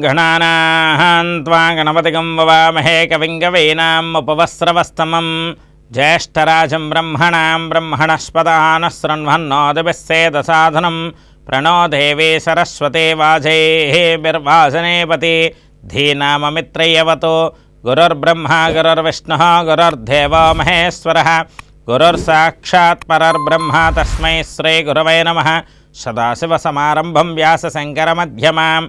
गणानाहं त्वा गणपतिगं ववामहे कविं कवीनाम् उपवस्रवस्तमं ज्येष्ठराजं ब्रह्मणां ब्रह्मणस्पदानः शृण्वन्नो दिवस्सेदसाधनं प्रणो देवी सरस्वते वाजेः बिर्वासनेपति धीनाममित्रयवतो। गुरुर्ब्रह्मा, गुरुर्विष्णुः, गुरुर्देवो महेश्वरः। गुरुर्साक्षात् परर्ब्रह्म तस्मै श्रीगुरवे नमः। सदाशिवसमारम्भं व्यासशङ्करमध्यमाम्।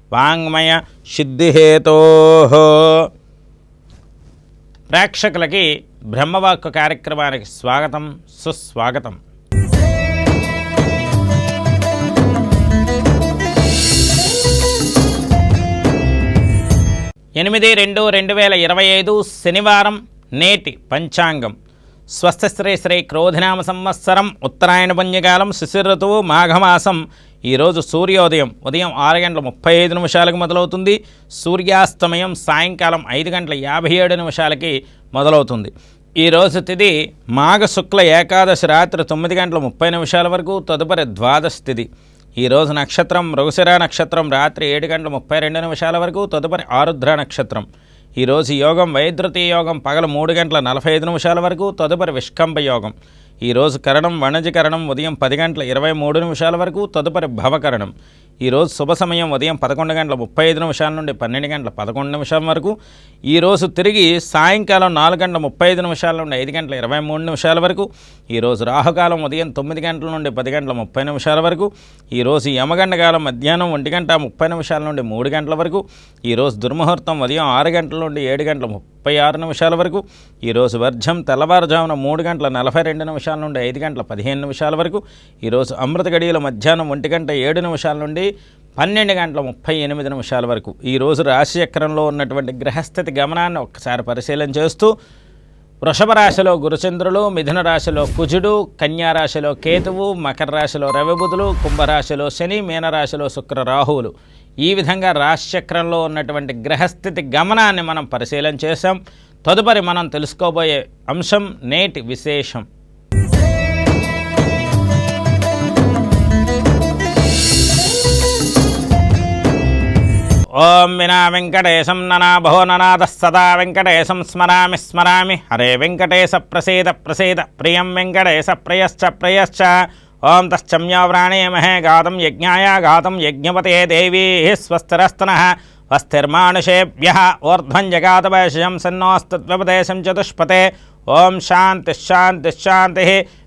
వాంగ్మయ సిద్ధిహేతో ప్రేక్షకులకి బ్రహ్మవాక్కు కార్యక్రమానికి స్వాగతం సుస్వాగతం. ఎనిమిది రెండు రెండు వేల ఇరవై ఐదు శనివారం నేటి పంచాంగం. స్వస్థ శ్రీ శ్రీ క్రోధినామ సంవత్సరం ఉత్తరాయణ పుణ్యకాలం శిశిర ఋతువు మాఘమాసం. ఈరోజు సూర్యోదయం. ఉదయం ఆరు గంటల ముప్పై ఐదు నిమిషాలకు మొదలవుతుంది. సూర్యాస్తమయం సాయంకాలం ఐదు గంటల యాభై ఏడు నిమిషాలకి మొదలవుతుంది. ఈరోజు తిది మాఘ శుక్ల ఏకాదశి రాత్రి తొమ్మిది గంటల ముప్పై నిమిషాల వరకు తదుపరి ద్వాదశ తిది. ఈరోజు నక్షత్రం రఘుశిర నక్షత్రం రాత్రి ఏడు గంటల ముప్పై రెండు నిమిషాల వరకు తదుపరి ఆరుద్ర నక్షత్రం. ఈరోజు యోగం వైద్యుతి యోగం పగల మూడు గంటల నలభై ఐదు నిమిషాల వరకు తదుపరి విష్కంభ యోగం. ఈరోజు కరణం వణజకరణం ఉదయం పది గంటల ఇరవై మూడు నిమిషాల వరకు తదుపరి భవకరణం. ఈరోజు శుభ సమయం ఉదయం పదకొండు గంటల ముప్పై ఐదు నిమిషాల నుండి పన్నెండు గంటల పదకొండు నిమిషాల వరకు. ఈరోజు తిరిగి సాయంకాలం నాలుగు గంటల ముప్పై ఐదు నిమిషాల నుండి ఐదు గంటల ఇరవై మూడు నిమిషాల వరకు. ఈరోజు రాహుకాలం ఉదయం తొమ్మిది గంటల నుండి పది గంటల ముప్పై నిమిషాల వరకు. ఈరోజు యమగండ కాలం మధ్యాహ్నం ఒంటి గంట ముప్పై నిమిషాల నుండి మూడు గంటల వరకు. ఈరోజు దుర్ముహూర్తం ఉదయం ఆరు గంటల నుండి ఏడు గంటల ముప్పై ఆరు నిమిషాల వరకు. ఈరోజు వర్జం తెల్లవారుజామున మూడు గంటల నలభై రెండు నిమిషాల నుండి ఐదు గంటల పదిహేను నిమిషాల వరకు. ఈరోజు అమృత గడియల మధ్యాహ్నం ఒంటి గంట ఏడు నిమిషాల నుండి పన్నెండు గంటల ముప్పై ఎనిమిది నిమిషాల వరకు. ఈరోజు రాశి చక్రంలో ఉన్నటువంటి గ్రహస్థితి గమనాన్ని ఒక్కసారి పరిశీలన చేస్తూ వృషభ రాశిలో గురుచంద్రులు మిథున రాశిలో కుజుడు కన్యా రాశిలో కేతువు మకర రాశిలో రవిబుధులు కుంభరాశిలో శని మీనరాశిలో శుక్ర రాహువులు. ఈ విధంగా రాశిచక్రంలో ఉన్నటువంటి గ్రహస్థితి గమనాన్ని మనం పరిశీలన చేశాం. తదుపరి మనం తెలుసుకోబోయే అంశం నేటి విశేషం. ఓం వినా వెంకటేశం ననాభో ననాద సదా వెంకటేశం స్మరామి స్మరామి హరే వెంకటేశ ప్రసీద ప్రసీద ప్రియం వెంకటేశ ప్రియశ్చ ప్రియశ్చ ఓం తశ్చమ్యావ్రాణేమహే గాతం యజ్ఞాయ గాతం యజ్ఞపతే దేవీ స్వస్తిరస్తన స్వస్తిర్మానుషేభ్య ఊర్ధ్వం జగాతవశం సన్నోస్తత్వపదేశం చతుష్పతే ఓం శాంతి శాంతి శాంతి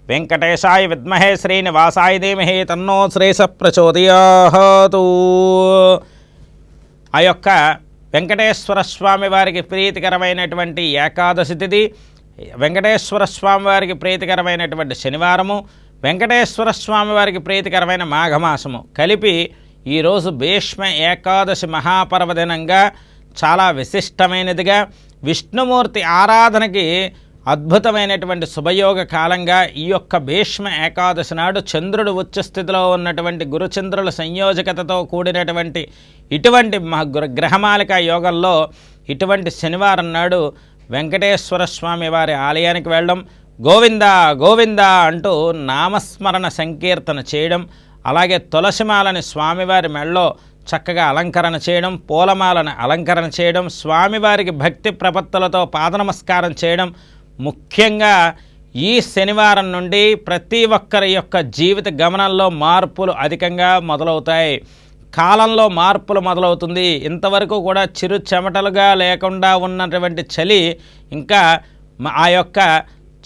వెంకటేశాయ విద్మహే శ్రీనివాసాయ ధీమహి తన్నో శ్రీస ప్రచోదయాతు ఆ యొక్క వెంకటేశ్వర స్వామి వారికి ప్రీతికరమైనటువంటి ఏకాదశి తిథి వెంకటేశ్వర స్వామి వారికి ప్రీతికరమైనటువంటి శనివారము వెంకటేశ్వర స్వామి వారికి ప్రీతికరమైన మాఘమాసము. కలిపి ఈరోజు భీష్మ ఏకాదశి మహాపర్వదినంగా చాలా విశిష్టమైనదిగా విష్ణుమూర్తి ఆరాధనకి అద్భుతమైనటువంటి శుభయోగ కాలంగా ఈ యొక్క భీష్మ ఏకాదశి నాడు చంద్రుడు ఉచ్చ స్థితిలో ఉన్నటువంటి గురుచంద్రుల సంయోజకతతో కూడినటువంటి ఇటువంటి గ్రహమాలిక యోగంలో ఇటువంటి శనివారం నాడు వెంకటేశ్వర స్వామి వారి ఆలయానికి వెళ్ళడం గోవింద గోవింద అంటూ నామస్మరణ సంకీర్తన చేయడం అలాగే తులసిమాలని స్వామివారి మెళ్ళలో చక్కగా అలంకరణ చేయడం పూలమాలను అలంకరణ చేయడం స్వామివారికి భక్తి ప్రపత్తులతో పాదనమస్కారం చేయడం ముఖ్యంగా ఈ శనివారం నుండి ప్రతి ఒక్కరి యొక్క జీవిత గమనంలో మార్పులు అధికంగా మొదలవుతాయి. కాలంలో మార్పులు మొదలవుతుంది. ఇంతవరకు కూడా చిరు చెమటలుగా లేకుండా ఉన్నటువంటి చలి ఇంకా ఆ యొక్క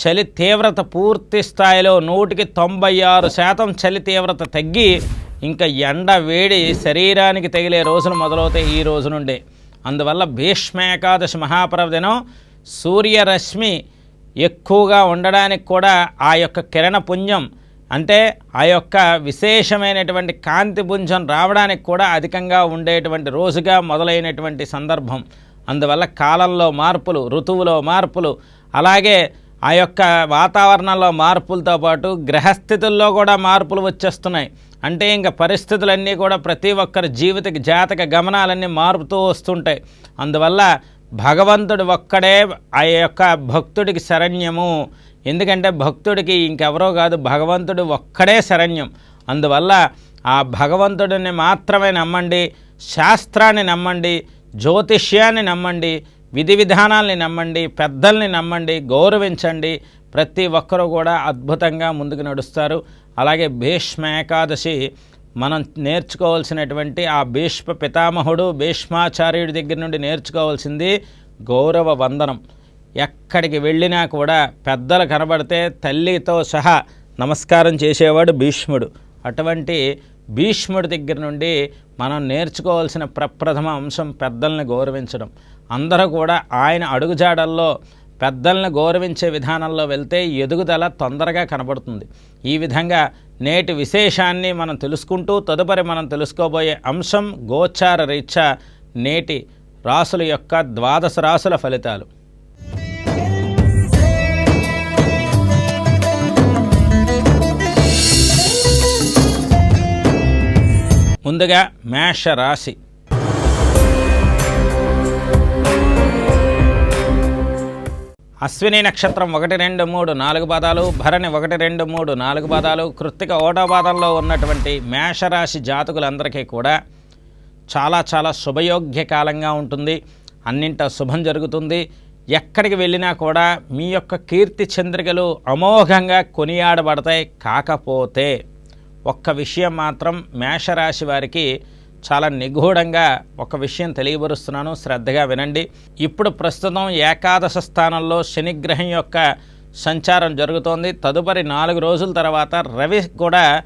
చలి తీవ్రత పూర్తి స్థాయిలో నూటికి తొంభై ఆరు శాతం చలి తీవ్రత తగ్గి ఇంకా ఎండ వేడి శరీరానికి తగిలే రోజులు మొదలవుతాయి ఈ రోజు నుండి. అందువల్ల భీష్మ ఏకాదశి మహాపర్వదినం సూర్యరశ్మి ఎక్కువగా ఉండడానికి కూడా ఆ యొక్క కిరణ అంటే ఆ యొక్క విశేషమైనటువంటి కాంతి పుంజం రావడానికి కూడా అధికంగా ఉండేటువంటి రోజుగా మొదలైనటువంటి సందర్భం. అందువల్ల కాలంలో మార్పులు ఋతువులో మార్పులు అలాగే ఆ యొక్క వాతావరణంలో మార్పులతో పాటు గ్రహస్థితుల్లో కూడా మార్పులు వచ్చేస్తున్నాయి. అంటే ఇంకా పరిస్థితులన్నీ కూడా ప్రతి ఒక్కరి జీవిత జాతక గమనాలన్నీ మారుతూ వస్తుంటాయి. అందువల్ల భగవంతుడు ఒక్కడే ఆ యొక్క భక్తుడికి శరణ్యము. ఎందుకంటే భక్తుడికి ఇంకెవరో కాదు భగవంతుడు ఒక్కడే శరణ్యం. అందువల్ల ఆ భగవంతుడిని మాత్రమే నమ్మండి శాస్త్రాన్ని నమ్మండి జ్యోతిష్యాన్ని నమ్మండి విధి విధానాల్ని నమ్మండి పెద్దల్ని నమ్మండి గౌరవించండి. ప్రతి ఒక్కరూ కూడా అద్భుతంగా ముందుకు నడుస్తారు. అలాగే భీష్మ ఏకాదశి మనం నేర్చుకోవాల్సినటువంటి ఆ భీష్మ పితామహుడు భీష్మాచార్యుడి దగ్గర నుండి నేర్చుకోవాల్సింది గౌరవ వందనం. ఎక్కడికి వెళ్ళినా కూడా పెద్దలు కనబడితే తల్లితో సహా నమస్కారం చేసేవాడు భీష్ముడు. అటువంటి భీష్ముడి దగ్గర నుండి మనం నేర్చుకోవాల్సిన ప్రప్రథమ అంశం పెద్దల్ని గౌరవించడం. అందరూ కూడా ఆయన అడుగుజాడల్లో పెద్దల్ని గౌరవించే విధానంలో వెళ్తే ఎదుగుదల తొందరగా కనబడుతుంది. ఈ విధంగా నేటి విశేషాన్ని మనం తెలుసుకుంటూ తదుపరి మనం తెలుసుకోబోయే అంశం గోచార రీత్యా నేటి రాసుల యొక్క ద్వాదశ రాసుల ఫలితాలు. ముందుగా మేష రాశి అశ్విని నక్షత్రం ఒకటి రెండు మూడు నాలుగు పాదాలు భరణి ఒకటి రెండు మూడు నాలుగు పాదాలు కృత్తిక ఓటో పాదంలో ఉన్నటువంటి మేషరాశి జాతకులందరికీ కూడా చాలా చాలా శుభయోగ్య కాలంగా ఉంటుంది. అన్నింట శుభం జరుగుతుంది. ఎక్కడికి వెళ్ళినా కూడా మీ యొక్క కీర్తి చంద్రికలు అమోఘంగా కొనియాడబడతాయి. కాకపోతే ఒక్క విషయం మాత్రం మేషరాశి వారికి చాలా నిగూఢంగా ఒక విషయం తెలియబరుస్తున్నాను శ్రద్ధగా వినండి. ఇప్పుడు ప్రస్తుతం ఏకాదశ స్థానంలో శనిగ్రహం యొక్క సంచారం జరుగుతోంది. తదుపరి నాలుగు రోజుల తర్వాత రవి కూడా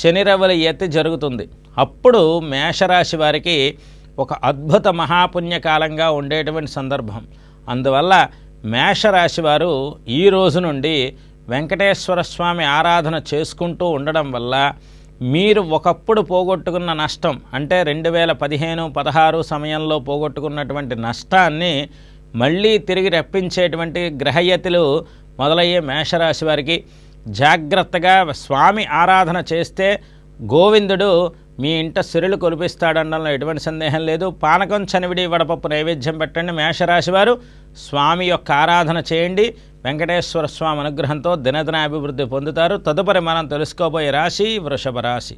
శని రవుల ఎత్తి జరుగుతుంది. అప్పుడు మేషరాశి వారికి ఒక అద్భుత మహాపుణ్యకాలంగా ఉండేటువంటి సందర్భం. అందువల్ల మేషరాశి వారు ఈ రోజు నుండి వెంకటేశ్వర స్వామి ఆరాధన చేసుకుంటూ ఉండడం వల్ల మీరు ఒకప్పుడు పోగొట్టుకున్న నష్టం అంటే రెండు వేల పదిహేను పదహారు సమయంలో పోగొట్టుకున్నటువంటి నష్టాన్ని మళ్ళీ తిరిగి రప్పించేటువంటి గ్రహయతులు మొదలయ్యే మేషరాశి వారికి జాగ్రత్తగా స్వామి ఆరాధన చేస్తే గోవిందుడు మీ ఇంట సిరులు కురిపిస్తాడనడంలో ఎటువంటి సందేహం లేదు. పానకం చనివిడి వడపప్పు నైవేద్యం పెట్టండి మేషరాశి వారు. స్వామి యొక్క ఆరాధన చేయండి. వెంకటేశ్వర స్వామి అనుగ్రహంతో దినదిన అభివృద్ధి పొందుతారు. తదుపరి మనం తెలుసుకోబోయే రాశి వృషభ రాశి.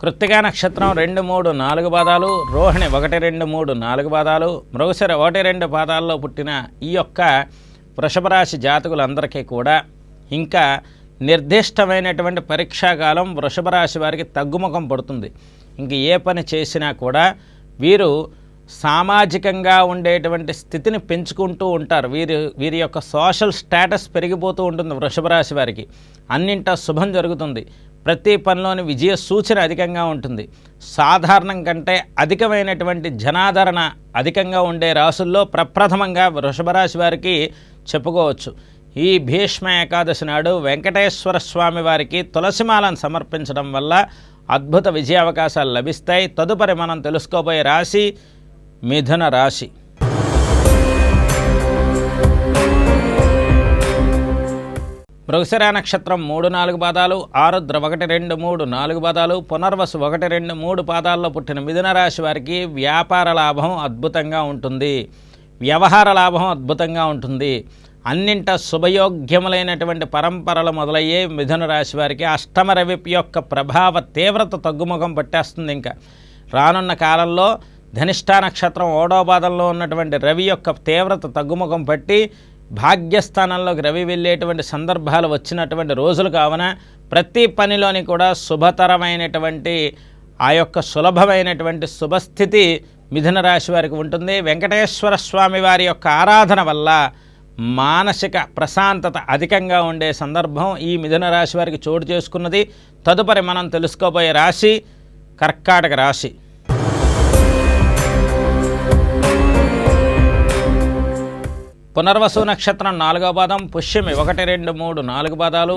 కృత్తికా నక్షత్రం రెండు మూడు నాలుగు పాదాలు రోహిణి ఒకటి రెండు మూడు నాలుగు పాదాలు మృగశిర ఒకటి రెండు పాదాల్లో పుట్టిన ఈ యొక్క వృషభ రాశి జాతకులందరికీ కూడా ఇంకా నిర్దిష్టమైనటువంటి పరీక్షాకాలం వృషభ రాశి వారికి తగ్గుముఖం పడుతుంది. ఇంక ఏ పని చేసినా కూడా వీరు సామాజికంగా ఉండేటువంటి స్థితిని పెంచుకుంటూ ఉంటారు. వీరి వీరి యొక్క సోషల్ స్టేటస్ పెరిగిపోతూ ఉంటుంది వృషభ రాశి వారికి. అన్నింటా శుభం జరుగుతుంది. ప్రతి పనిలోని విజయ సూచన అధికంగా ఉంటుంది. సాధారణం కంటే అధికమైనటువంటి జనాదరణ అధికంగా ఉండే రాసుల్లో ప్రప్రథమంగా వృషభ రాశి వారికి చెప్పుకోవచ్చు. ఈ భీష్మ ఏకాదశి నాడు వెంకటేశ్వర స్వామి వారికి తులసిమాలను సమర్పించడం వల్ల అద్భుత విజయావకాశాలు లభిస్తాయి. తదుపరి మనం తెలుసుకోబోయే రాశి మిథున రాశి. మృగశిర నక్షత్రం మూడు నాలుగు పాదాలు ఆరుద్ర ఒకటి రెండు మూడు నాలుగు పాదాలు పునర్వసు ఒకటి రెండు మూడు పాదాల్లో పుట్టిన మిథున రాశి వారికి వ్యాపార లాభం అద్భుతంగా ఉంటుంది. వ్యవహార లాభం అద్భుతంగా ఉంటుంది. అన్నింట శుభయోగ్యములైనటువంటి పరంపరలు మొదలయ్యే మిథున రాశి వారికి అష్టమ రవి యొక్క ప్రభావ తీవ్రత తగ్గుముఖం పట్టేస్తుంది ఇంకా. రానున్న కాలంలో ధనిష్టా నక్షత్రం ఓడోబాధల్లో ఉన్నటువంటి రవి యొక్క తీవ్రత తగ్గుముఖం పట్టి భాగ్యస్థానంలోకి రవి వెళ్ళేటువంటి సందర్భాలు వచ్చినటువంటి రోజులు కావున ప్రతి పనిలోని కూడా శుభతరమైనటువంటి ఆ యొక్క సులభమైనటువంటి శుభస్థితి మిథున రాశి వారికి ఉంటుంది. వెంకటేశ్వర స్వామి వారి యొక్క ఆరాధన వల్ల మానసిక ప్రశాంతత అధికంగా ఉండే సందర్భం ఈ మిథున రాశి వారికి చోటు చేసుకున్నది. తదుపరి మనం తెలుసుకోబోయే రాశి కర్కాటక రాశి. పునర్వసు నక్షత్రం నాలుగో పాదం పుష్యమి ఒకటి రెండు మూడు నాలుగు పాదాలు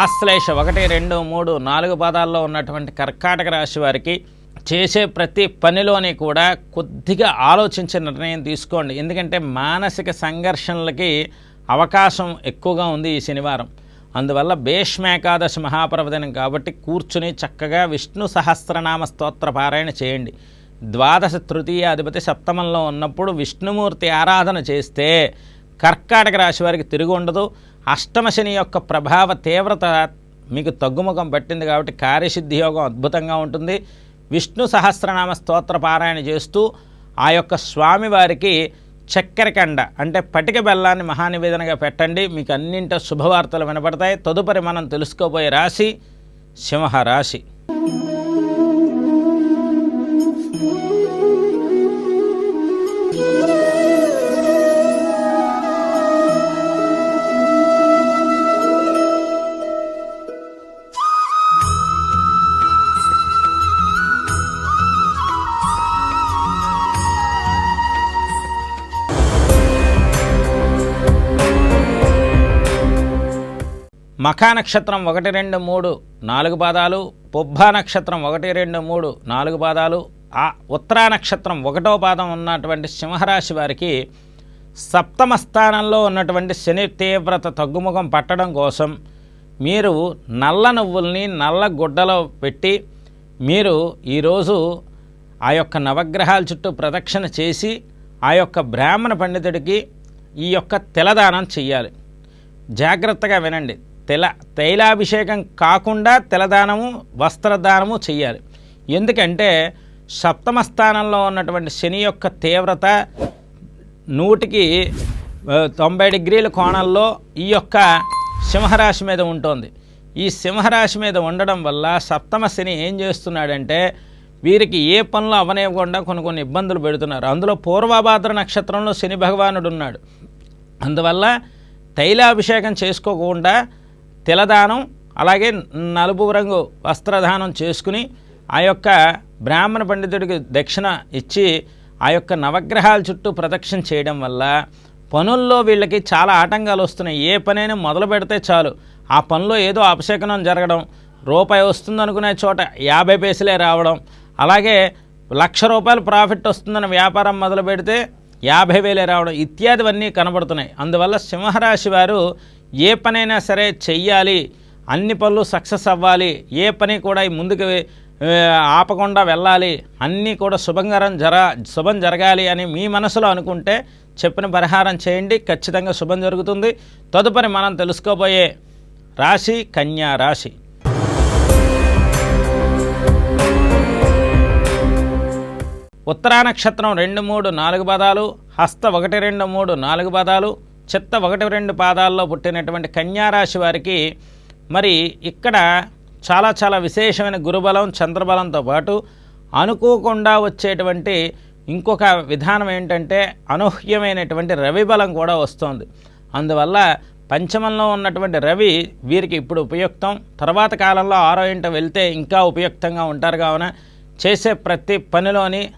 ఆశ్లేష ఒకటి రెండు మూడు నాలుగు పాదాల్లో ఉన్నటువంటి కర్కాటక రాశి వారికి చేసే ప్రతి పనిలోని కూడా కొద్దిగా ఆలోచించే నిర్ణయం తీసుకోండి. ఎందుకంటే మానసిక సంఘర్షణలకి అవకాశం ఎక్కువగా ఉంది ఈ శనివారం. అందువల్ల భీష్మేకాదశి మహాప్రవదనం కాబట్టి కూర్చుని చక్కగా విష్ణు సహస్రనామ స్తోత్ర పారాయణ చేయండి. ద్వాదశ తృతీయ అధిపతి సప్తమంలో ఉన్నప్పుడు విష్ణుమూర్తి ఆరాధన చేస్తే కర్కాటక రాశి వారికి తిరిగి ఉండదు. అష్టమ శని యొక్క ప్రభావ తీవ్రత మీకు తగ్గుముఖం పట్టింది కాబట్టి కార్యసిద్ధి యోగం అద్భుతంగా ఉంటుంది. విష్ణు సహస్రనామ స్తోత్ర పారాయణ చేస్తూ ఆ యొక్క స్వామివారికి చక్కెరకండ అంటే పటిక బెల్లాన్ని మహానివేదనగా పెట్టండి. మీకు అన్నింట శుభవార్తలు వినపడతాయి. తదుపరి మనం తెలుసుకోబోయే రాశి సింహ మఖా నక్షత్రం ఒకటి రెండు మూడు నాలుగు పాదాలు పొబ్బా నక్షత్రం ఒకటి రెండు మూడు నాలుగు పాదాలు ఆ ఉత్తరా నక్షత్రం ఒకటో పాదం ఉన్నటువంటి సింహరాశి వారికి సప్తమ స్థానంలో ఉన్నటువంటి శని తీవ్రత తగ్గుముఖం పట్టడం కోసం మీరు నల్ల నువ్వుల్ని నల్ల గుడ్డలో పెట్టి మీరు ఈరోజు ఆ యొక్క నవగ్రహాల చుట్టూ ప్రదక్షిణ చేసి ఆ యొక్క బ్రాహ్మణ పండితుడికి ఈ యొక్క తెలదానం చెయ్యాలి. జాగ్రత్తగా వినండి. తెల తైలాభిషేకం కాకుండా తెలదానము వస్త్రదానము చేయాలి ఎందుకంటే సప్తమ స్థానంలో ఉన్నటువంటి శని యొక్క తీవ్రత నూటికి తొంభై డిగ్రీల కోణంలో ఈ యొక్క సింహరాశి మీద ఉంటుంది. ఈ సింహరాశి మీద ఉండడం వల్ల సప్తమ శని ఏం చేస్తున్నాడంటే వీరికి ఏ పనులు అవనివ్వకుండా కొన్ని కొన్ని ఇబ్బందులు పెడుతున్నారు. అందులో పూర్వభాద్ర నక్షత్రంలో శని భగవానుడు ఉన్నాడు. అందువల్ల తైలాభిషేకం చేసుకోకుండా తిలదానం అలాగే నలుపు రంగు వస్త్రదానం చేసుకుని ఆ యొక్క బ్రాహ్మణ పండితుడికి దక్షిణ ఇచ్చి ఆ యొక్క నవగ్రహాల చుట్టూ ప్రదక్షిణ చేయడం వల్ల పనుల్లో వీళ్ళకి చాలా ఆటంకాలు వస్తున్నాయి. ఏ పనైనా మొదలు పెడితే చాలు. ఆ పనిలో ఏదో అపశకనం జరగడం రూపాయి వస్తుందనుకునే చోట యాభై పైసలే రావడం అలాగే లక్ష రూపాయలు ప్రాఫిట్ వస్తుందని వ్యాపారం మొదలు పెడితే యాభై వేలే రావడం ఇత్యాదివన్నీ కనబడుతున్నాయి. అందువల్ల సింహరాశి వారు ఏ పనైనా సరే చెయ్యాలి. అన్ని పనులు సక్సెస్ అవ్వాలి. ఏ పని కూడా ముందుకు ఆపకుండా వెళ్ళాలి. అన్నీ కూడా శుభంకరం జర శుభం జరగాలి అని మీ మనసులో అనుకుంటే చెప్పిన పరిహారం చేయండి. ఖచ్చితంగా శుభం జరుగుతుంది. తదుపరి మనం తెలుసుకోబోయే రాశి కన్యా రాశి. ఉత్తరా నక్షత్రం రెండు మూడు నాలుగు పదాలు హస్త ఒకటి రెండు మూడు నాలుగు పదాలు చిత్త ఒకటి రెండు పాదాల్లో పుట్టినటువంటి కన్యారాశి వారికి మరి ఇక్కడ చాలా చాలా విశేషమైన గురుబలం చంద్రబలంతో పాటు అనుకోకుండా వచ్చేటువంటి ఇంకొక విధానం ఏంటంటే అనూహ్యమైనటువంటి రవి బలం కూడా వస్తుంది. అందువల్ల పంచమంలో ఉన్నటువంటి రవి వీరికి ఇప్పుడు ఉపయుక్తం. తర్వాత కాలంలో ఆరో ఇంట వెళ్తే ఇంకా ఉపయుక్తంగా ఉంటారు కావున చేసే ప్రతి పనిలోని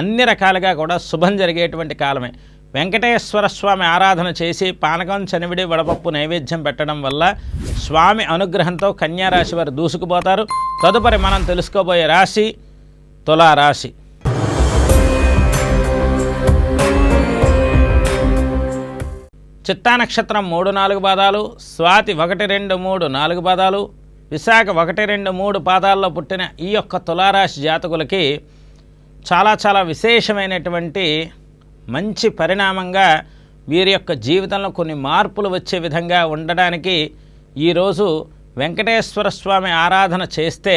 అన్ని రకాలుగా కూడా శుభం జరిగేటువంటి కాలమే. వెంకటేశ్వర స్వామి ఆరాధన చేసి పానకం చనివిడి వడపప్పు నైవేద్యం పెట్టడం వల్ల స్వామి అనుగ్రహంతో కన్యారాశి వారు దూసుకుపోతారు. తదుపరి మనం తెలుసుకోబోయే రాశి తులారాశి. చిత్తా నక్షత్రం మూడు నాలుగు పాదాలు స్వాతి ఒకటి రెండు మూడు నాలుగు పాదాలు విశాఖ ఒకటి రెండు మూడు పాదాల్లో పుట్టిన ఈ యొక్క తులారాశి జాతకులకి చాలా చాలా విశేషమైనటువంటి మంచి పరిణామంగా వీరి యొక్క జీవితంలో కొన్ని మార్పులు వచ్చే విధంగా ఉండడానికి ఈరోజు వెంకటేశ్వర స్వామి ఆరాధన చేస్తే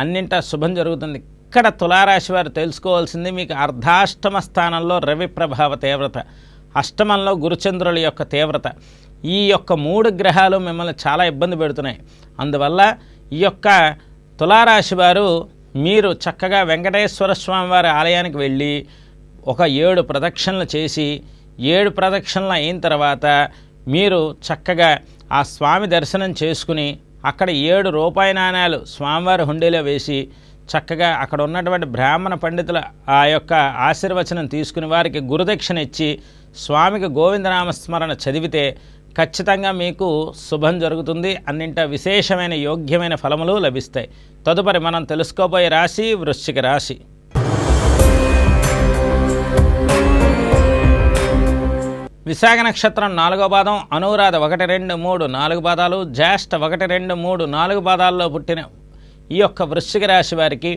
అన్నింటా శుభం జరుగుతుంది. ఇక్కడ తులారాశి వారు తెలుసుకోవాల్సింది మీకు అర్ధాష్టమ స్థానంలో రవి ప్రభావ తీవ్రత అష్టమంలో గురుచంద్రుల యొక్క తీవ్రత. ఈ యొక్క మూడు గ్రహాలు మిమ్మల్ని చాలా ఇబ్బంది పెడుతున్నాయి. అందువల్ల ఈ యొక్క తులారాశి వారు మీరు చక్కగా వెంకటేశ్వర స్వామి వారి ఆలయానికి వెళ్ళి ఒక ఏడు ప్రదక్షిణలు చేసి ఏడు ప్రదక్షిణలు అయిన తర్వాత మీరు చక్కగా ఆ స్వామి దర్శనం చేసుకుని అక్కడ ఏడు రూపాయి నాణ్యాలు స్వామివారి హుండీలో వేసి చక్కగా అక్కడ ఉన్నటువంటి బ్రాహ్మణ పండితుల ఆ యొక్క ఆశీర్వచనం తీసుకుని వారికి గురుదక్షిణ ఇచ్చి స్వామికి గోవిందనామస్మరణ చదివితే ఖచ్చితంగా మీకు శుభం జరుగుతుంది. అన్నింట విశేషమైన యోగ్యమైన ఫలములు లభిస్తాయి. తదుపరి మనం తెలుసుకోబోయే రాశి వృశ్చిక రాశి. విశాఖ నక్షత్రం నాలుగో పాదం అనురాధ ఒకటి రెండు మూడు నాలుగు పాదాలు జ్యేష్ఠ ఒకటి రెండు మూడు నాలుగు పాదాల్లో పుట్టిన ఈ యొక్క వృశ్చిక రాశి వారికి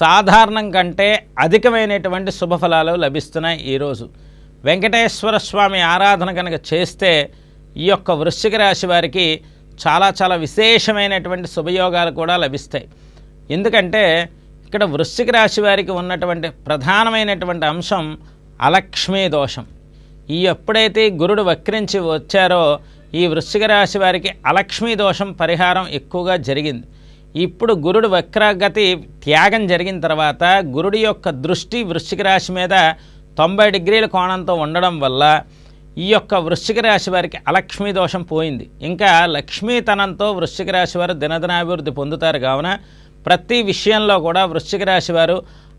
సాధారణం కంటే అధికమైనటువంటి శుభఫలాలు లభిస్తున్నాయి ఈరోజు. వెంకటేశ్వర స్వామి ఆరాధన కనుక చేస్తే ఈ యొక్క వృశ్చిక రాశి వారికి చాలా చాలా విశేషమైనటువంటి శుభయోగాలు కూడా లభిస్తాయి. ఎందుకంటే ఇక్కడ వృశ్చిక రాశి వారికి ఉన్నటువంటి ప్రధానమైనటువంటి అంశం అలక్ష్మీ దోషం. ఈ ఎప్పుడైతే గురుడు వక్రించి వచ్చారో ఈ వృశ్చిక రాశి వారికి అలక్ష్మీ దోషం పరిహారం ఎక్కువగా జరిగింది. ఇప్పుడు గురుడు వక్రగతి త్యాగం జరిగిన తర్వాత గురుడి యొక్క దృష్టి వృశ్చిక రాశి మీద తొంభై డిగ్రీల కోణంతో ఉండడం వల్ల ఈ యొక్క వృశ్చిక రాశి వారికి అలక్ష్మీ దోషం పోయింది. ఇంకా లక్ష్మీతనంతో వృశ్చిక రాశి వారు దినదినాభివృద్ధి పొందుతారు. కావున ప్రతి విషయంలో కూడా వృశ్చిక రాశి వారు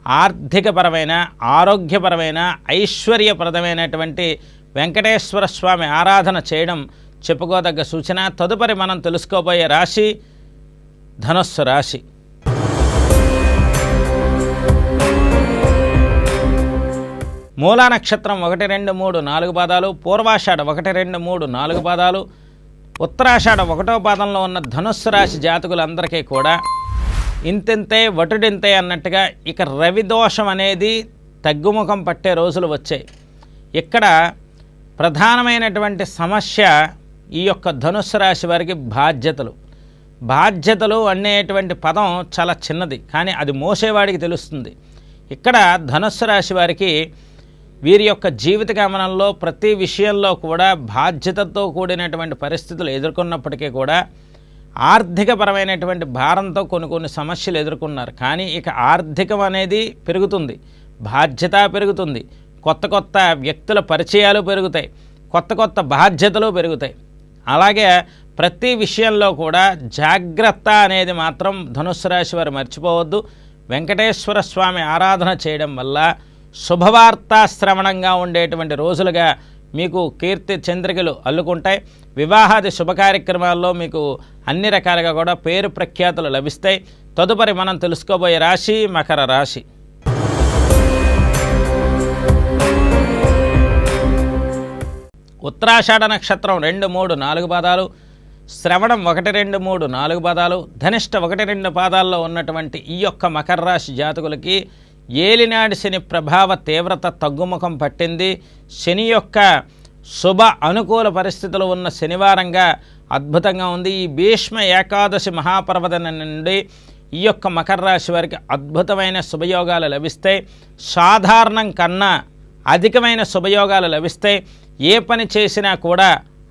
ఆర్థికపరమైన ఆరోగ్యపరమైన ఐశ్వర్యప్రదమైనటువంటి వెంకటేశ్వర స్వామి ఆరాధన చేయడం చెప్పుకోదగ్గ సూచన. తదుపరి మనం తెలుసుకోబోయే రాశి ధనుస్సు రాశి. మూలా నక్షత్రం ఒకటి రెండు మూడు నాలుగు పాదాలు పూర్వాషాఢ ఒకటి రెండు మూడు నాలుగు పాదాలు ఉత్తరాషాఢ ఒకటో పాదంలో ఉన్న ధనుస్సు రాశి జాతకులందరికీ కూడా ఇంతింతే వటుడింతే అన్నట్టుగా ఇక రవి దోషం అనేది తగ్గుముఖం పట్టే రోజులు వచ్చాయి. ఇక్కడ ప్రధానమైనటువంటి సమస్య ఈ యొక్క ధనుస్సు రాశి వారికి బాధ్యతలు. బాధ్యతలు అనేటువంటి పదం చాలా చిన్నది కానీ అది మోసేవాడికి తెలుస్తుంది. ఇక్కడ ధనుస్సు రాశి వారికి వీరి యొక్క జీవిత గమనంలో ప్రతి విషయంలో కూడా బాధ్యతతో కూడినటువంటి పరిస్థితులు ఎదుర్కొన్నప్పటికీ కూడా ఆర్థికపరమైనటువంటి భారంతో కొన్ని కొన్ని సమస్యలు ఎదుర్కొన్నారు. కానీ ఇక ఆర్థికం అనేది పెరుగుతుంది. బాధ్యత పెరుగుతుంది. కొత్త కొత్త వ్యక్తుల పరిచయాలు పెరుగుతాయి. కొత్త కొత్త బాధ్యతలు పెరుగుతాయి. అలాగే ప్రతి విషయంలో కూడా జాగ్రత్త అనేది మాత్రం ధనుస్సు రాశి వారు మర్చిపోవద్దు. వెంకటేశ్వర స్వామి ఆరాధన చేయడం వల్ల శుభవార్తా శ్రవణంగా ఉండేటువంటి రోజులుగా మీకు కీర్తి చంద్రికలు అల్లుకుంటాయి. వివాహాది శుభ కార్యక్రమాల్లో మీకు అన్ని రకాలుగా కూడా పేరు ప్రఖ్యాతులు లభిస్తాయి. తదుపరి మనం తెలుసుకోబోయే రాశి మకర రాశి. ఉత్తరాషాఢ నక్షత్రం రెండు మూడు నాలుగు పాదాలు. శ్రవణం ఒకటి రెండు మూడు నాలుగు పాదాలు. ధనిష్ట ఒకటి రెండు పాదాల్లో ఉన్నటువంటి ఈ యొక్క మకర రాశి జాతకులకి ఏలినాడి శని ప్రభావ తీవ్రత తగ్గుముఖం పట్టింది. శని యొక్క శుభ అనుకూల పరిస్థితులు ఉన్న శనివారంగా అద్భుతంగా ఉంది. ఈ భీష్మ ఏకాదశి మహాపర్వదన నుండి ఈ యొక్క మకర రాశి వారికి అద్భుతమైన శుభయోగాలు లభిస్తాయి సాధారణం కన్నా అధికమైన శుభయోగాలు లభిస్తాయి ఏ పని చేసినా కూడా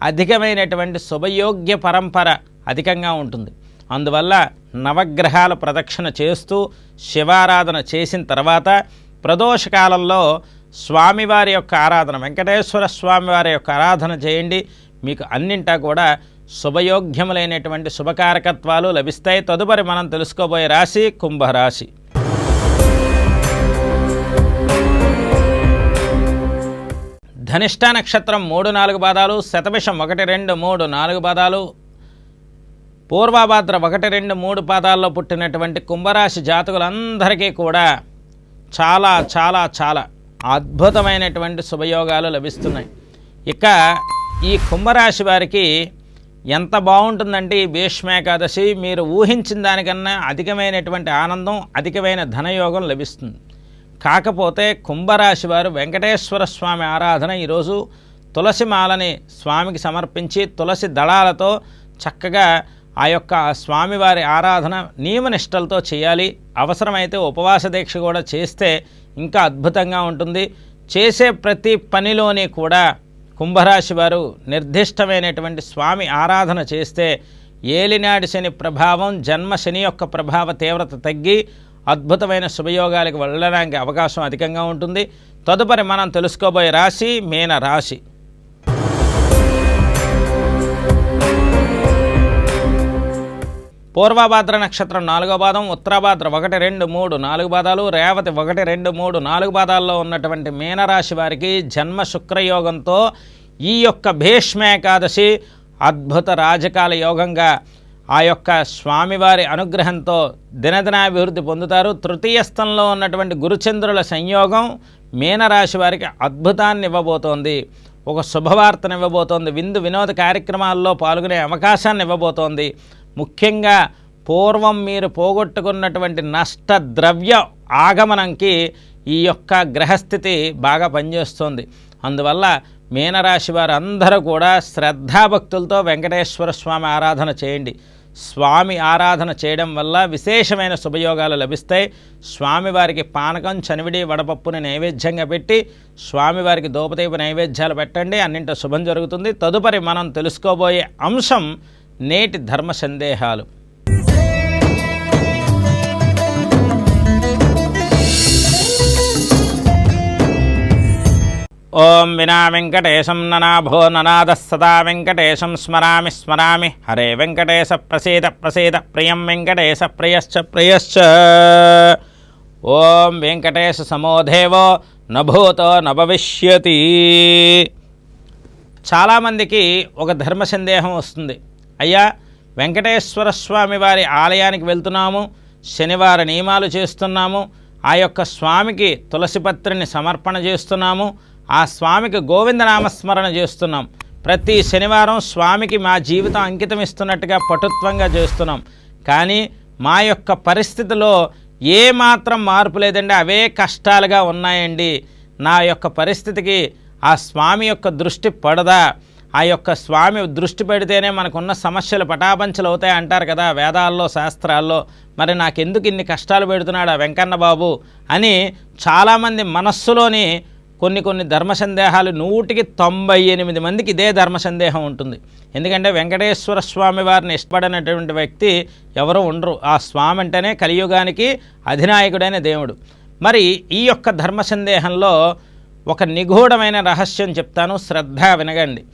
అధికమైనటువంటి శుభయోగ్య పరంపర అధికంగా ఉంటుంది. అందువల్ల నవగ్రహాల ప్రదక్షిణ చేస్తూ శివారాధన చేసిన తర్వాత ప్రదోషకాలంలో స్వామివారి యొక్క ఆరాధన వెంకటేశ్వర స్వామివారి యొక్క ఆరాధన చేయండి. మీకు అన్నింటా కూడా శుభయోగ్యములైనటువంటి శుభకారకత్వాలు లభిస్తాయి. తదుపరి మనం తెలుసుకోబోయే రాశి కుంభరాశి. ధనిష్ట నక్షత్రం మూడు నాలుగు పాదాలు శతభిషం ఒకటి రెండు మూడు నాలుగు పాదాలు పూర్వభాద్ర ఒకటి రెండు మూడు పాదాల్లో పుట్టినటువంటి కుంభరాశి జాతకులందరికీ కూడా చాలా చాలా చాలా అద్భుతమైనటువంటి శుభయోగాలు లభిస్తున్నాయి. ఇక ఈ కుంభరాశి వారికి ఎంత బాగుంటుందంటే ఈ భీష్మేకాదశి మీరు ఊహించిన దానికన్నా అధికమైనటువంటి ఆనందం అధికమైన ధనయోగం లభిస్తుంది. కాకపోతే కుంభరాశి వారు వెంకటేశ్వర స్వామి ఆరాధన ఈరోజు తులసి మాలని స్వామికి సమర్పించి తులసి దళాలతో చక్కగా ఆ యొక్క స్వామివారి ఆరాధన నియమనిష్టలతో చేయాలి. అవసరమైతే ఉపవాస దీక్ష కూడా చేస్తే ఇంకా అద్భుతంగా ఉంటుంది. చేసే ప్రతి పనిలోని కూడా కుంభరాశి వారు నిర్దిష్టమైనటువంటి స్వామి ఆరాధన చేస్తే ఏలినాడి శని ప్రభావం జన్మ శని యొక్క ప్రభావ తీవ్రత తగ్గి అద్భుతమైన శుభయోగాలకు వెళ్ళడానికి అవకాశం అధికంగా ఉంటుంది. తదుపరి మనం తెలుసుకోబోయే రాశి మీన రాశి పూర్వభాద్ర నక్షత్రం నాలుగో పాదం ఉత్తరాభాద్ర ఒకటి రెండు మూడు నాలుగు పాదాలు రేవతి ఒకటి రెండు మూడు నాలుగు పాదాల్లో ఉన్నటువంటి మీనరాశి వారికి జన్మ శుక్రయోగంతో ఈ యొక్క భీష్మేకాదశి అద్భుత రాజకాల యోగంగా ఆ యొక్క స్వామివారి అనుగ్రహంతో దినదినాభివృద్ధి పొందుతారు. తృతీయ స్థంలో ఉన్నటువంటి గురుచంద్రుల సంయోగం మీనరాశి వారికి అద్భుతాన్ని ఇవ్వబోతోంది. ఒక శుభవార్తను ఇవ్వబోతోంది. విందు వినోద కార్యక్రమాల్లో పాల్గొనే అవకాశాన్ని ఇవ్వబోతోంది. ముఖ్యంగా పూర్వం మీరు పోగొట్టుకున్నటువంటి నష్ట ద్రవ్య ఆగమనంకి ఈ యొక్క గ్రహస్థితి బాగా పనిచేస్తుంది. అందువల్ల మీనరాశి వారు అందరూ కూడా శ్రద్ధాభక్తులతో వెంకటేశ్వర స్వామి ఆరాధన చేయండి. స్వామి ఆరాధన చేయడం వల్ల విశేషమైన శుభయోగాలు లభిస్తాయి. స్వామివారికి పానకం చనివిడి వడపప్పుని నైవేద్యంగా పెట్టి స్వామివారికి దోపదీప నైవేద్యాలు పెట్టండి. అన్నింటి శుభం జరుగుతుంది. తదుపరి మనం తెలుసుకోబోయే అంశం నేటి ధర్మ సందేహాలు. ఓం వినా వెంకటేశం ననాభో ననాద సదా వెంకటేశం స్మరామి స్మరామి. హరే వెంకటేశ ప్రసీద ప్రసీద ప్రియం వెంకటేశ ప్రియశ్చ ప్రియశ్చ. ఓం వెంకటేశ సమోదేవో నభూతో నభవిష్యతి. చాలామందికి ఒక ధర్మ సందేహం వస్తుంది. అయ్యా వెంకటేశ్వర స్వామి వారి ఆలయానికి వెళ్తున్నాము శనివార నియమాలు చేస్తున్నాము ఆ యొక్క స్వామికి తులసిపత్రిని సమర్పణ చేస్తున్నాము ఆ స్వామికి గోవిందనామస్మరణ చేస్తున్నాం. ప్రతి శనివారం స్వామికి మా జీవితం అంకితం ఇస్తున్నట్టుగా పటుత్వంగా చేస్తున్నాం. కానీ మా యొక్క పరిస్థితిలో ఏ మాత్రం మార్పు లేదండి అవే కష్టాలుగా ఉన్నాయండి. నా యొక్క పరిస్థితికి ఆ స్వామి యొక్క దృష్టి పడదా? ఆ యొక్క స్వామి దృష్టి పెడితేనే మనకున్న సమస్యలు పటాపంచలు అవుతాయి అంటారు కదా వేదాల్లో శాస్త్రాల్లో. మరి నాకెందుకు ఇన్ని కష్టాలు పెడుతున్నాడు ఆ వెంకన్న బాబు అని చాలామంది మనస్సులోని కొన్ని కొన్ని ధర్మ సందేహాలు నూటికి తొంభై ఎనిమిది మందికి ఇదే ధర్మ సందేహం ఉంటుంది. ఎందుకంటే వెంకటేశ్వర స్వామి వారిని ఇష్టపడినటువంటి వ్యక్తి ఎవరు ఉండరు. ఆ స్వామి అంటేనే కలియుగానికి అధినాయకుడైన దేవుడు. మరి ఈ యొక్క ధర్మ సందేహంలో ఒక నిగూఢమైన రహస్యం చెప్తాను. శ్రద్ధ వినగండి.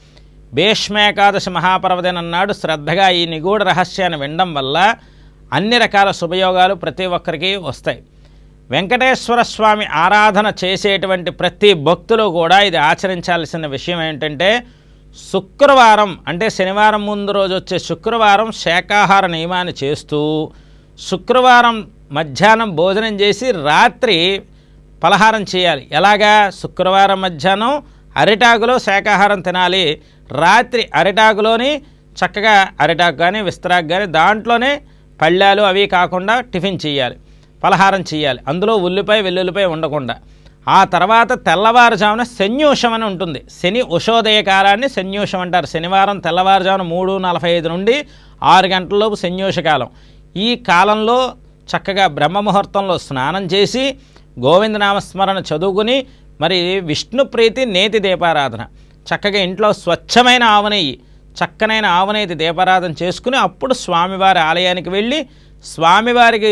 భీష్మేకాదశి మహాపర్వదిన నాడు శ్రద్ధగా ఈ నిగూఢ రహస్యాన్ని వినడం వల్ల అన్ని రకాల శుభయోగాలు ప్రతి ఒక్కరికి వస్తాయి. వెంకటేశ్వర స్వామి ఆరాధన చేసేటువంటి ప్రతి భక్తులు కూడా ఇది ఆచరించాల్సిన విషయం ఏంటంటే శుక్రవారం అంటే శనివారం ముందు రోజు వచ్చే శుక్రవారం శాకాహార నియమాన్ని చేస్తూ శుక్రవారం మధ్యాహ్నం భోజనం చేసి రాత్రి పలహారం చేయాలి. ఎలాగా? శుక్రవారం మధ్యాహ్నం అరిటాకులో శాకాహారం తినాలి. రాత్రి అరిటాకులోని చక్కగా అరిటాకు కానీ విస్తరాకు కానీ దాంట్లోనే పళ్ళాలు అవి కాకుండా టిఫిన్ చేయాలి పలహారం చేయాలి. అందులో ఉల్లిపాయ వెల్లుల్లిపాయ ఉండకుండా. ఆ తర్వాత తెల్లవారుజామున శన్యూషం అని ఉంటుంది. శని ఉషోదయ కాలాన్ని శన్యూషం అంటారు. శనివారం తెల్లవారుజామున మూడు నలభై ఐదు నుండి ఆరు గంటలలోపు శన్యూష కాలం. ఈ కాలంలో చక్కగా బ్రహ్మముహూర్తంలో స్నానం చేసి గోవిందనామస్మరణ చదువుకుని మరి విష్ణు ప్రీతి నేతి దీపారాధన. చక్కగా ఇంట్లో స్వచ్ఛమైన ఆవునెయ్యి చక్కనైన ఆవునేతి దీపారాధన చేసుకుని అప్పుడు స్వామివారి ఆలయానికి వెళ్ళి స్వామివారికి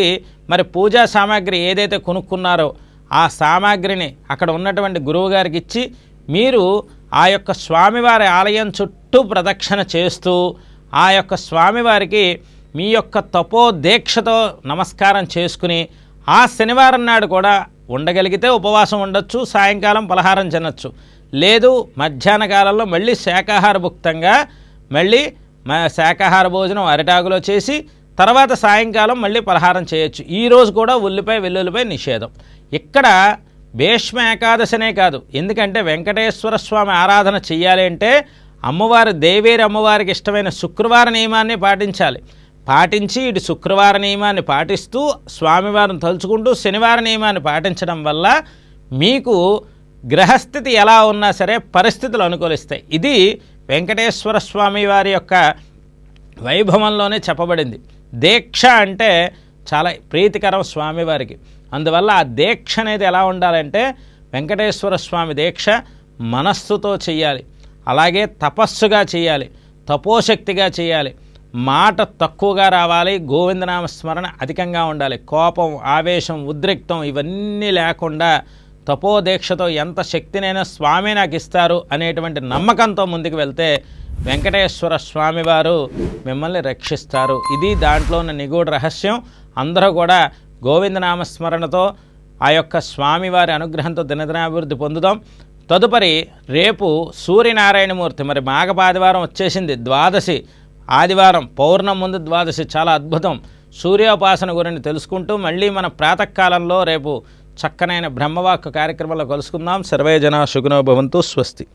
మరి పూజా సామాగ్రి ఏదైతే కొనుక్కున్నారో ఆ సామాగ్రిని అక్కడ ఉన్నటువంటి గురువుగారికి ఇచ్చి మీరు ఆ యొక్క స్వామివారి ఆలయం చుట్టూ ప్రదక్షిణ చేస్తూ ఆ యొక్క స్వామివారికి మీ యొక్క తపో దీక్షతో నమస్కారం చేసుకుని ఆ శనివారం నాడు కూడా ఉండగలిగితే ఉపవాసం ఉండొచ్చు సాయంకాలం పలహారం తినచ్చు. లేదు మధ్యాహ్న కాలంలో మళ్ళీ శాకాహార భుక్తంగా మళ్ళీ మ- శాకాహార భోజనం అరిటాకులో చేసి తర్వాత సాయంకాలం మళ్ళీ పలహారం చేయొచ్చు. ఈరోజు కూడా ఉల్లిపాయ వెల్లుల్లిపాయ నిషేధం. ఇక్కడ భీష్మ ఏకాదశనే కాదు. ఎందుకంటే వెంకటేశ్వర స్వామి ఆరాధన చెయ్యాలి అంటే అమ్మవారు దేవేరి అమ్మవారికి ఇష్టమైన శుక్రవార నియమాన్ని పాటించాలి. పాటించి ఇటు శుక్రవార నియమాన్ని పాటిస్తూ స్వామివారిని తలుచుకుంటూ శనివార నియమాన్ని పాటించడం వల్ల మీకు గ్రహస్థితి ఎలా ఉన్నా సరే పరిస్థితులు అనుకూలిస్తాయి. ఇది వెంకటేశ్వర స్వామి వారి యొక్క వైభవంలోనే చెప్పబడింది. దీక్ష అంటే చాలా ప్రీతికరం స్వామివారికి అందువల్ల ఆ దీక్ష అనేది ఎలా ఉండాలంటే వెంకటేశ్వర స్వామి దీక్ష మనస్సుతో చేయాలి అలాగే తపస్సుగా చేయాలి తపోశక్తిగా చేయాలి మాట తక్కువగా రావాలి. గోవిందనామ స్మరణ అధికంగా ఉండాలి. కోపం ఆవేశం ఉద్రిక్తం ఇవన్నీ లేకుండా తపోదీక్షతో ఎంత శక్తినైనా స్వామి నాకు ఇస్తారు అనేటువంటి నమ్మకంతో ముందుకు వెళ్తే వెంకటేశ్వర స్వామివారు మిమ్మల్ని రక్షిస్తారు. ఇది దాంట్లో ఉన్న నిగూఢ రహస్యం. అందరూ కూడా గోవిందనామస్మరణతో ఆ యొక్క స్వామివారి అనుగ్రహంతో దినదినాభివృద్ధి పొందుదాం. తదుపరి రేపు సూర్యనారాయణమూర్తి మరి మాఘపాదివారం వచ్చేసింది ద్వాదశి. ఆదివారం పౌర్ణం ముందు ద్వాదశి. చాలా అద్భుతం. సూర్యోపాసన గురించి తెలుసుకుంటూ మళ్ళీ మన ప్రాతకాలంలో రేపు చక్కనైన బ్రహ్మవాక్కు కార్యక్రమంలో కలుసుకుందాం. సర్వే జన సుగుణో భవంతు స్వస్తి.